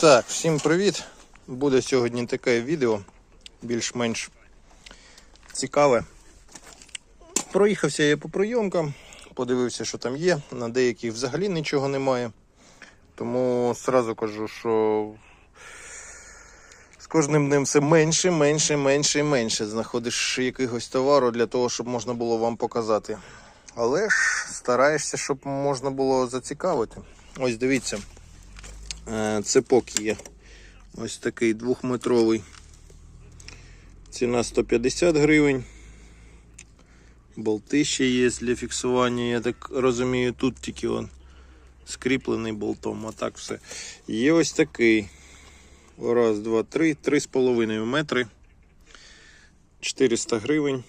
Так, всім привіт! Буде сьогодні таке відео, більш-менш цікаве. Проїхався я по прийомкам, подивився, що там є. На деяких взагалі нічого немає. Тому сразу кажу, що з кожним днем все менше, менше, менше і менше. Знаходиш якогось товару для того, щоб можна було вам показати. Але ж стараєшся, щоб можна було зацікавити. Ось дивіться. Е, Цепок є. Ось такий двохметровий. Ціна 150 гривень. Болти ще є для фіксування, я так розумію, тут тільки он скріплений болтом, а так все. Є ось такий. Раз, два, три, три з половиною метри. 400 гривень.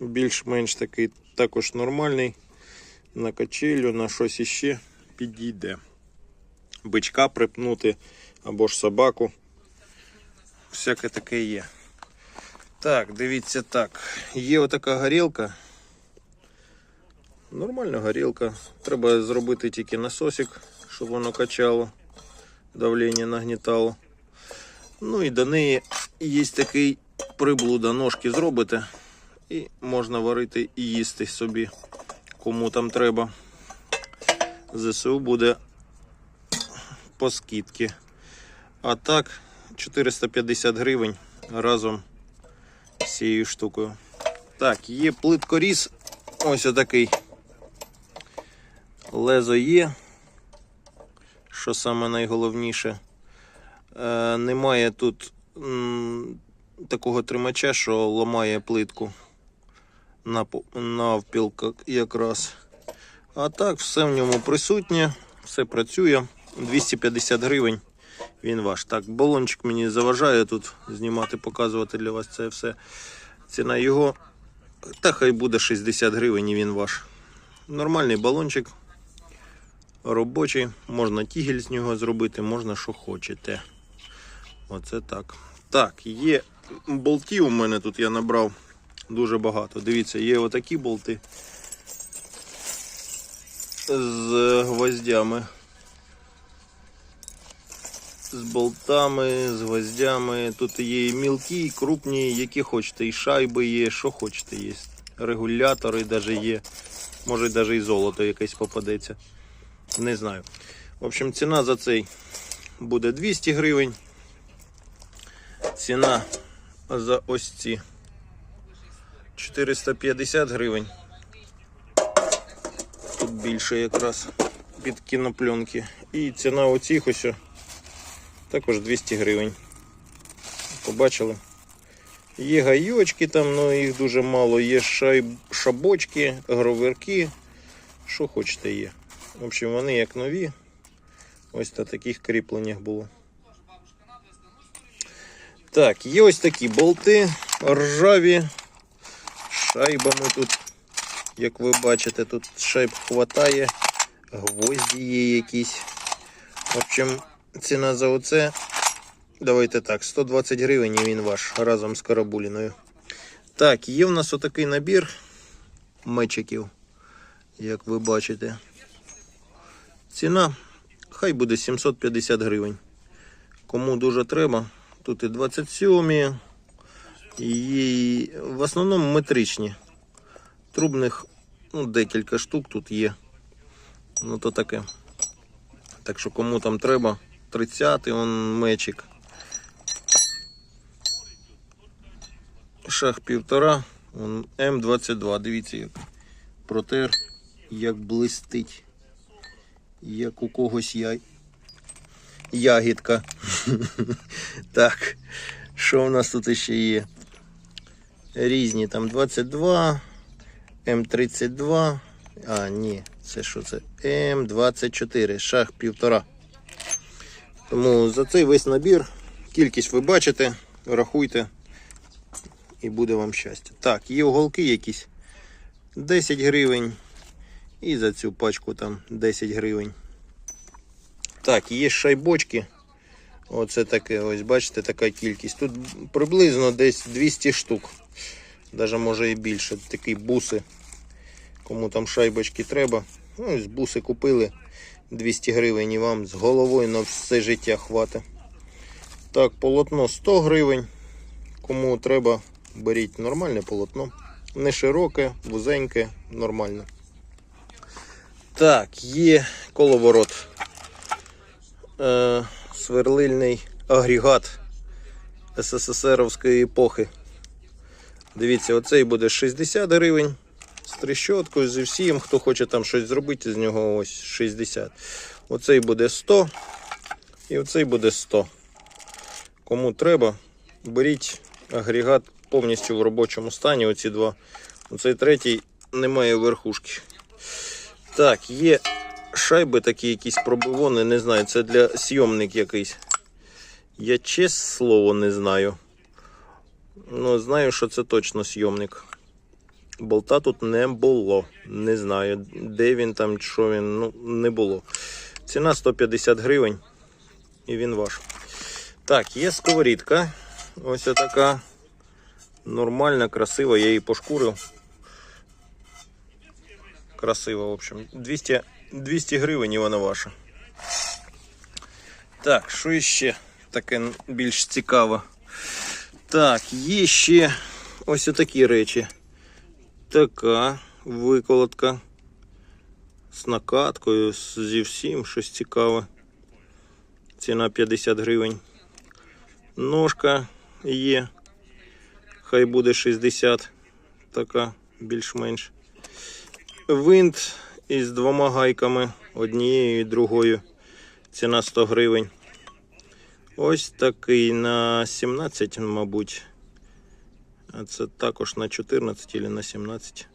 Більш-менш такий також нормальний. На качелю, на щось іще підійде бичка припнути або ж собаку. Всяке таке є. Так, дивіться так. Є отака горілка. Нормальна горілка. Треба зробити тільки насосик, щоб воно качало, давлення нагнітало. Ну і до неї є такий приблуда, ножки зробите. І можна варити і їсти собі, кому там треба. ЗСУ буде по скидці. А так, 450 гривень разом з цією штукою. Так, є плиткоріз. Ось отакий. Лезо є. Що саме найголовніше. Е, немає тут м, такого тримача, що ламає плитку напо- навпіл якраз. А так, все в ньому присутнє, все працює. 250 гривень. Він ваш. Так, балончик мені заважає тут знімати, показувати для вас це все. Ціна його. Та хай буде 60 гривень і він ваш. Нормальний балончик. Робочий. Можна тігель з нього зробити, можна що хочете. Оце так. Так, є болтів у мене тут я набрав дуже багато. Дивіться, є отакі болти з гвоздями з болтами, з гвоздями. Тут є і мілкі, і крупні, які хочете, і шайби є, що хочете є. Регулятори навіть є. Може навіть і золото якесь попадеться. Не знаю. В общем, ціна за цей буде 200 гривень. Ціна за ось ці 450 гривень. Тут більше якраз під кінопленки. І ціна оцих ось також 200 гривень. Побачили? Є гайочки там, ну їх дуже мало. Є шайб... шабочки, гроверки. Що хочете є. В общем, вони як нові. Ось на таких кріпленнях було. Так, є ось такі болти ржаві. Шайбами тут, як ви бачите, тут шайб хватає. Гвозді є якісь. В общем, ціна за оце. Давайте так, 120 гривень і він ваш разом з карабуліною. Так, є в нас отакий набір мечиків, як ви бачите. Ціна хай буде 750 гривень. Кому дуже треба, тут і 27, і в основному метричні. Трубних ну, декілька штук тут є. Ну то таке. Так що кому там треба, 30-й он мечик. Шах півтора, он М22. Дивіться, як протер, як блистить. Як у когось я... ягідка. так, що у нас тут ще є? Різні там 22, М32. А, ні, це що це? М24, шах півтора. Тому за цей весь набір, кількість ви бачите, рахуйте і буде вам щастя. Так, є уголки якісь 10 гривень. І за цю пачку там 10 гривень. Так, є шайбочки. Оце таке, ось бачите, така кількість. Тут приблизно десь 200 штук. Даже може і більше. Такі буси. Кому там шайбочки треба. Ну, ось буси купили 200 гривень і вам з головою на все життя хватить. Так, полотно 100 гривень. Кому треба, беріть нормальне полотно. Не широке, вузеньке, нормальне. Так, є коловорот. Е, сверлильний агрегат СССРовської епохи. Дивіться, оцей буде 60 гривень з трещоткою, зі всім. Хто хоче там щось зробити з нього, ось 60. Оцей буде 100 і оцей буде 100. Кому треба, беріть агрегат повністю в робочому стані. Оці два. Оцей третій немає верхушки. Так, є шайби такі якісь пробивони, не знаю, це для сйомник якийсь. Я чесне слово не знаю. Ну, знаю, що це точно сйомник. Болта тут не було. Не знаю, де він там, що він, ну, не було. Ціна 150 гривень. І він ваш. Так, є сковорідка. Ось така. Нормальна, красива, я її пошкурив. Красиво, в общем. 200, 200 гривень і вона ваша. Так, що іще таке більш цікаве? Так, є ще ось такі речі. Така виколотка з накаткою, зі всім, щось цікаве. Ціна 50 гривень. Ножка є. Хай буде 60. Така більш-менш. Винт із двома гайками, однією і другою. Ціна 100 гривень. Ось такий на 17, мабуть. А це також на 14 або на 17.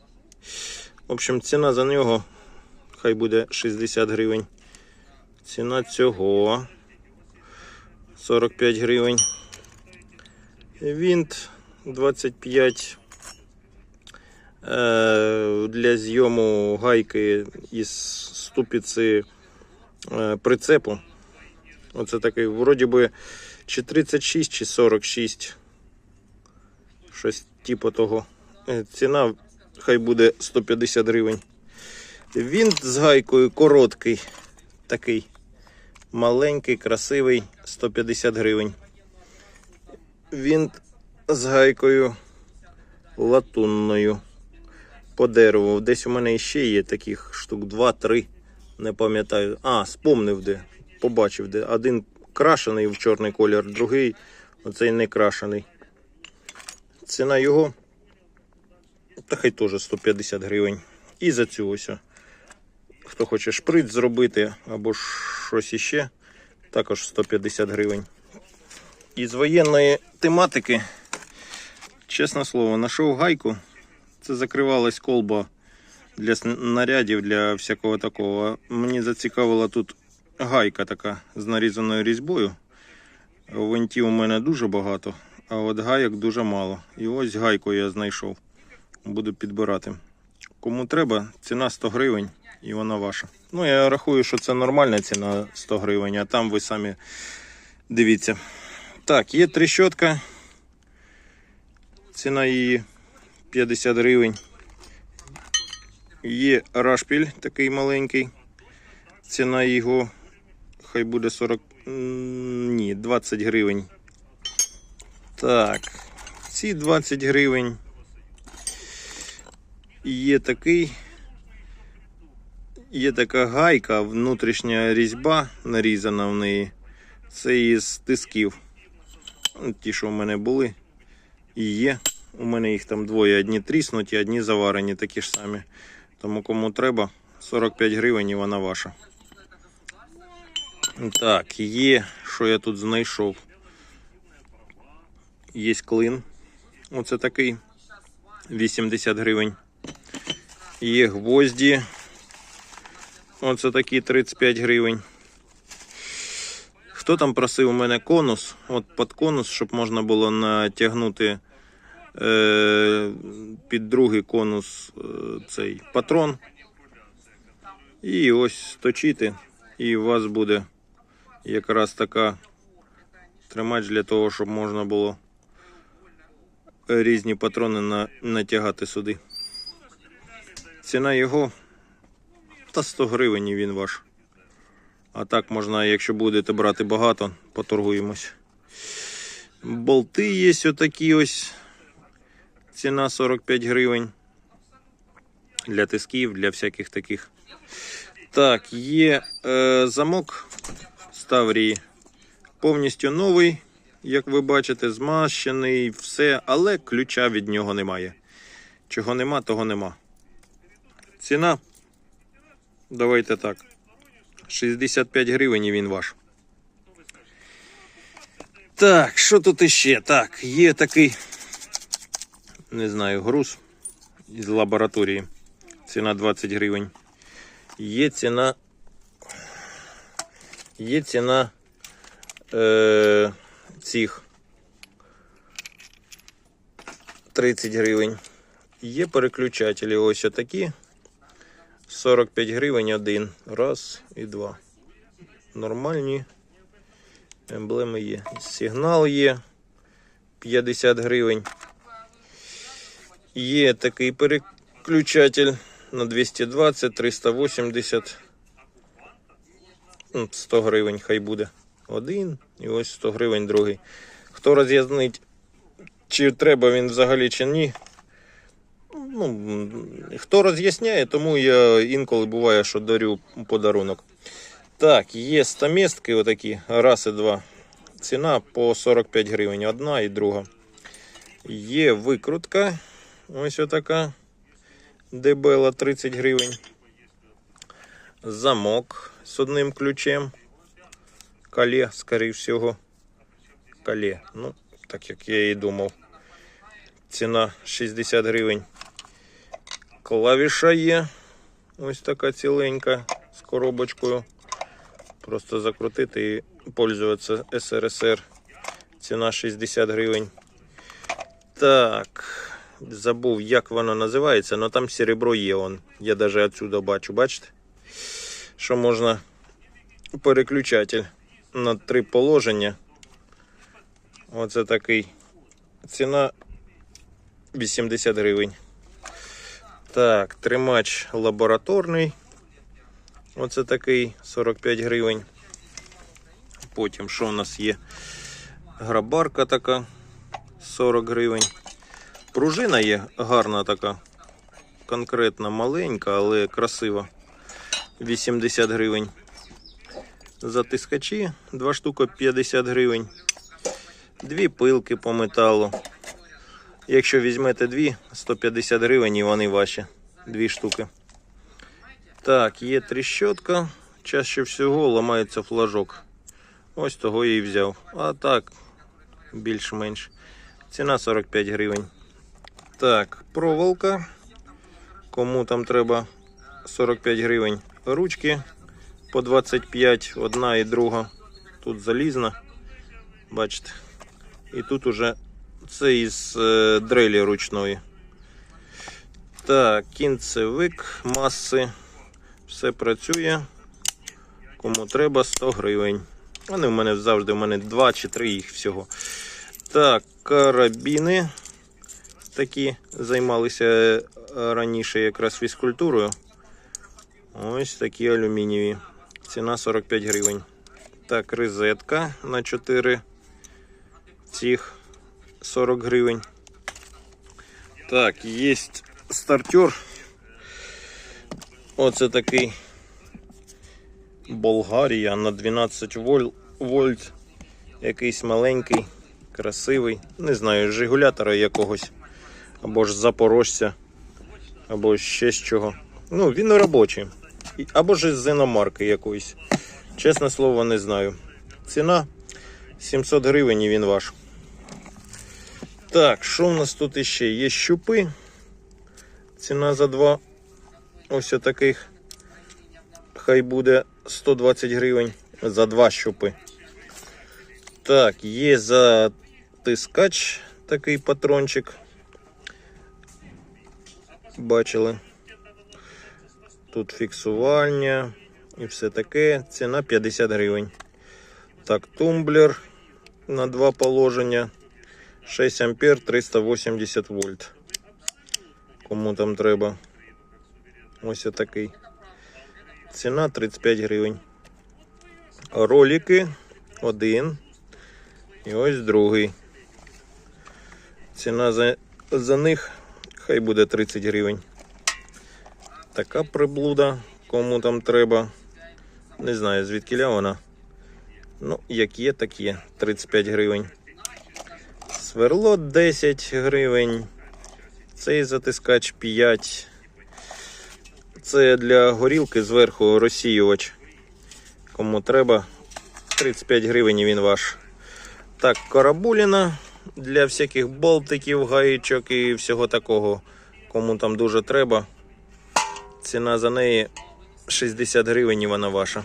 В общем, ціна за нього хай буде 60 гривень. Ціна цього 45 гривень. Вінт 25 е, для зйому гайки із ступиці е, прицепу. Оце такий, вроді би, чи 36, чи 46. Щось типу того. Е, Ціна хай буде 150 гривень. Вінт з гайкою короткий, такий маленький, красивий, 150 гривень. Вінт з гайкою латунною по дереву. Десь у мене ще є таких штук 2-3. Не пам'ятаю. А, спомнив де. Побачив де. Один крашений в чорний колір, другий оцей не крашений. Ціна його. Та хай теж 150 гривень. І за цю ось. Хто хоче шприц зробити або щось іще, також 150 гривень. Із воєнної тематики, чесне слово, знайшов гайку. Це закривалась колба для снарядів, для всякого такого. Мені зацікавила тут гайка така з нарізаною різьбою. Винтів у мене дуже багато, а от гайок дуже мало. І ось гайку я знайшов. Буду підбирати. Кому треба, ціна 100 гривень і вона ваша. Ну, я рахую, що це нормальна ціна 100 гривень, а там ви самі дивіться. Так, є трещотка. Ціна її 50 гривень. Є рашпіль такий маленький. Ціна його хай буде 40. Ні, 20 гривень. Так, ці 20 гривень. Є такий. Є така гайка, внутрішня різьба нарізана в неї. Це із тисків. Ті, що в мене були. І є. У мене їх там двоє. Одні тріснуті, одні заварені, такі ж самі. Тому кому треба, 45 гривень і вона ваша. Так, є, що я тут знайшов. Є клин. Оце такий 80 гривень. Є гвозді. Оце такі 35 гривень. Хто там просив у мене конус? От під конус, щоб можна було натягнути е, під другий конус е, цей патрон. І ось точити. І у вас буде якраз така тримач для того, щоб можна було різні патрони на, натягати сюди. Ціна його та 100 гривень він ваш. А так можна, якщо будете брати багато, поторгуємось. Болти є отакі ось. Ціна 45 гривень. Для тисків, для всяких таких. Так, є е, замок з. Повністю новий, як ви бачите, змащений, все, але ключа від нього немає. Чого нема, того нема. Ціна. Давайте так. 65 гривень і він ваш. Так, що тут іще? Так, є такий, не знаю, груз із лабораторії. Ціна 20 гривень. Є ціна. Є ціна е, цих 30 гривень. Є переключателі ось отакі. 45 гривень один. Раз і два. Нормальні. Емблеми є. Сигнал є 50 гривень. Є такий переключатель на 220, 380. Ну, 100 гривень хай буде. Один і ось 100 гривень другий. Хто роз'яснить, чи треба він взагалі чи ні. Ну, хто роз'ясняє, тому я інколи буває, що дарю подарунок. Так, є стамістки отакі, раз і два. Ціна по 45 гривень. Одна і друга. Є викрутка. Ось отака. Дебела 30 гривень. Замок з одним ключем. Кале, скоріше всього. Кале. Ну, так як я і думав. Ціна 60 гривень. Клавіша є. Ось така ціленька з коробочкою. Просто закрутити і пользуватися СРСР. Ціна 60 гривень. Так. Забув, як воно називається, але там серебро є. Он. Я навіть отсюда бачу, бачите? Що можна переключатель на три положення. Оце такий. Ціна 80 гривень. Так, тримач лабораторний. Оце такий 45 гривень. Потім що у нас є? Грабарка така 40 гривень. Пружина є гарна така. Конкретно маленька, але красива. 80 гривень. Затискачі, два штуки 50 гривень. Дві пилки по металу. Якщо візьмете дві, 150 гривень і вони ваші. Дві штуки. Так, є тріщотка. Чаще всього ламається флажок. Ось того я і взяв. А так, більш-менш. Ціна 45 гривень. Так, проволока. Кому там треба 45 гривень. Ручки по 25, одна і друга. Тут залізна. Бачите. І тут уже це із е, дрелі ручної. Так, кінцевик, маси. Все працює. Кому треба 100 гривень. Вони в мене завжди, в мене 2 чи 3 їх всього. Так, карабіни. Такі займалися е, раніше якраз фізкультурою. Ось такі алюмінієві. Ціна 45 гривень. Так, розетка на 4 цих 40 гривень. Так, є стартер. Оце такий Болгарія на 12 вольт. Якийсь маленький, красивий. Не знаю, з регулятора якогось. Або ж запорожця, або ще з чого. Ну, він робочий. Або ж з іномарки якоїсь. Чесне слово, не знаю. Ціна 700 гривень і він ваш. Так, що в нас тут іще? Є щупи. Ціна за два ось таких. Хай буде 120 гривень за два щупи. Так, є затискач такий патрончик. Бачили. Тут фіксування і все таке. Ціна 50 гривень. Так, тумблер на два положення. 6 ампер 380 вольт. Кому там треба. Ось такий. Ціна 35 гривень. Ролики один. І ось другий. Ціна за, за них хай буде 30 гривень. Така приблуда, кому там треба. Не знаю, звідки вона. Ну, як є, так є. 35 гривень. Сверло 10 гривень. Цей затискач 5. Це для горілки зверху розсіювач. Кому треба, 35 гривень і він ваш. Так, карабуліна для всяких болтиків, гаєчок і всього такого. Кому там дуже треба. Ціна за неї 60 гривень вона ваша.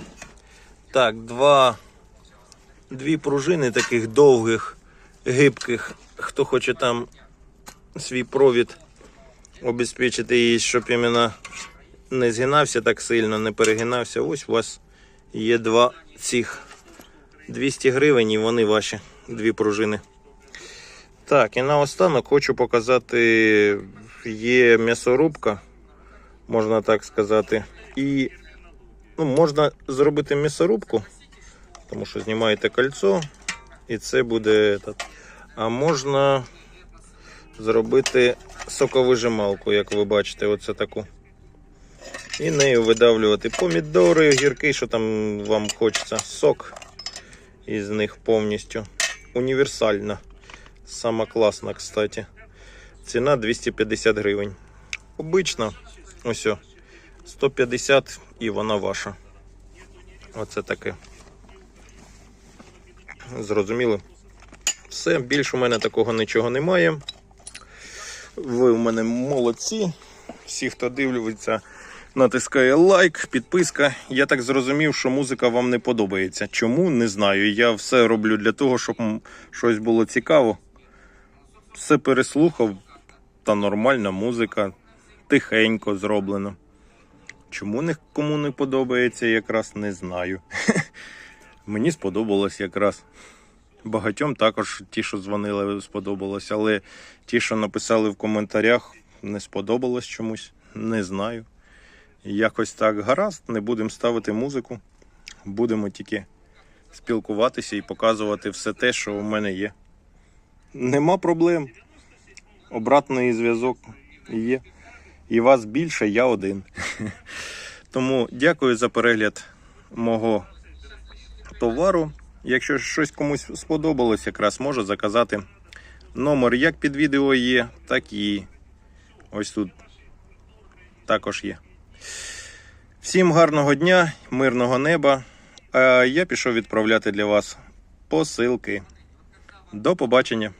Так, два, дві пружини таких довгих, гибких. Хто хоче там свій провід обезпечити її, щоб іменно не згинався так сильно, не перегинався. Ось у вас є два цих 200 гривень і вони ваші дві пружини. Так, і наостанок хочу показати, є м'ясорубка, можна так сказати. І ну, можна зробити м'ясорубку, тому що знімаєте кольцо, і це буде. А можна зробити соковижималку, як ви бачите, оце таку. І нею видавлювати помідори, огірки, що там вам хочеться. Сок із них повністю. Універсальна. Сама класна, кстати. Ціна 250 гривень. Обична, ось. о, 150 і вона ваша. Оце таке. Зрозуміли? Все, більше у мене такого нічого немає. Ви у мене молодці. Всі, хто дивиться, натискає лайк, підписка. Я так зрозумів, що музика вам не подобається. Чому? Не знаю. Я все роблю для того, щоб щось було цікаво. Все переслухав, та нормальна музика, тихенько зроблено. Чому не кому не подобається, якраз не знаю. Мені сподобалось якраз. Багатьом також ті, що дзвонили, сподобалось, але ті, що написали в коментарях, не сподобалось чомусь, не знаю. Якось так гаразд, не будемо ставити музику, будемо тільки спілкуватися і показувати все те, що у мене є. Нема проблем. Обратний зв'язок є. І вас більше, я один. Тому дякую за перегляд мого товару. Якщо щось комусь сподобалось, якраз можу заказати. Номер як під відео є, так і ось тут також є. Всім гарного дня, мирного неба. А я пішов відправляти для вас посилки. До побачення.